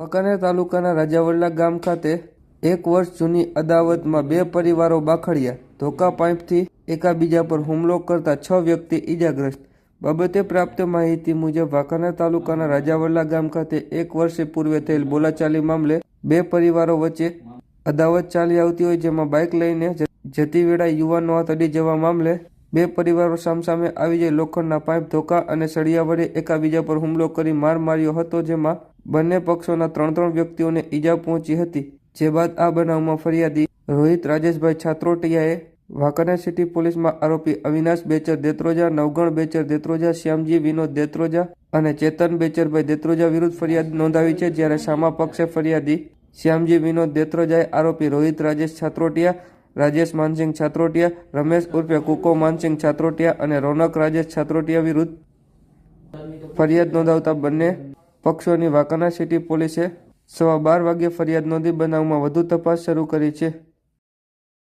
વાંકાનેર તાલુકાના રાજાવડલા ગામ ખાતે એક વર્ષ જૂની અદાવતમાં બે પરિવારો બાખડ્યા. ધોકા પાઇપથી એકાબીજા પર હુમલો કરતા છ વ્યક્તિ ઈજાગ્રસ્ત. બાબતે પ્રાપ્ત માહિતી મુજબ વાંકાનેર તાલુકાના રાજાવડલા ગામ ખાતે એક વર્ષે પૂર્વે થયેલ બોલાચાલી મામલે બે પરિવારો વચ્ચે અદાવત ચાલી આવતી હોય જેમાં બાઇક લઈને જતી વેળા યુવાનનો હાથ અડી જવા મામલે બે પરિવારો સામસામે આવી જઈ લોખંડના પાઇપ ધોકા અને સળિયા વડે એકાબીજા પર હુમલો કરી માર માર્યો હતો જેમાં બંને પક્ષોના ત્રણ ત્રણ વ્યક્તિઓને ઈજા પહોંચી હતી, જે બાદ આ બનાવમાં ફરિયાદી રોહિત રાજેશભાઈ છાત્રોટિયાએ વાંકાનેર સિટી પોલીસમાં આરોપી અવિનાશ બેચર દેત્રોજા, નવગણ બેચર દેત્રોજા, શ્યામજી વિનોદ દેત્રોજા અને ચેતન બેચરભાઈ દેત્રોજા વિરુદ્ધ ફરિયાદ નોંધાવી છે, જ્યારે સામા પક્ષે ફરિયાદી શ્યામજી વિનોદ દેત્રોજાએ આરોપી રોહિત રાજેશ છાત્રોટિયા, રાજેશ માનસિંહ છાત્રોટિયા, રમેશ ઉર્ફે કુકો માનસિંહ છાત્રોટિયા અને રોનક રાજેશ છાત્રોટિયા વિરુદ્ધ ફરિયાદ નોંધાવતા બંને પક્ષોની વાંકાના સિટી પોલીસે સવા બાર વાગ્યે ફરિયાદ નોંધી બનાવમાં વધુ તપાસ શરૂ કરી છે.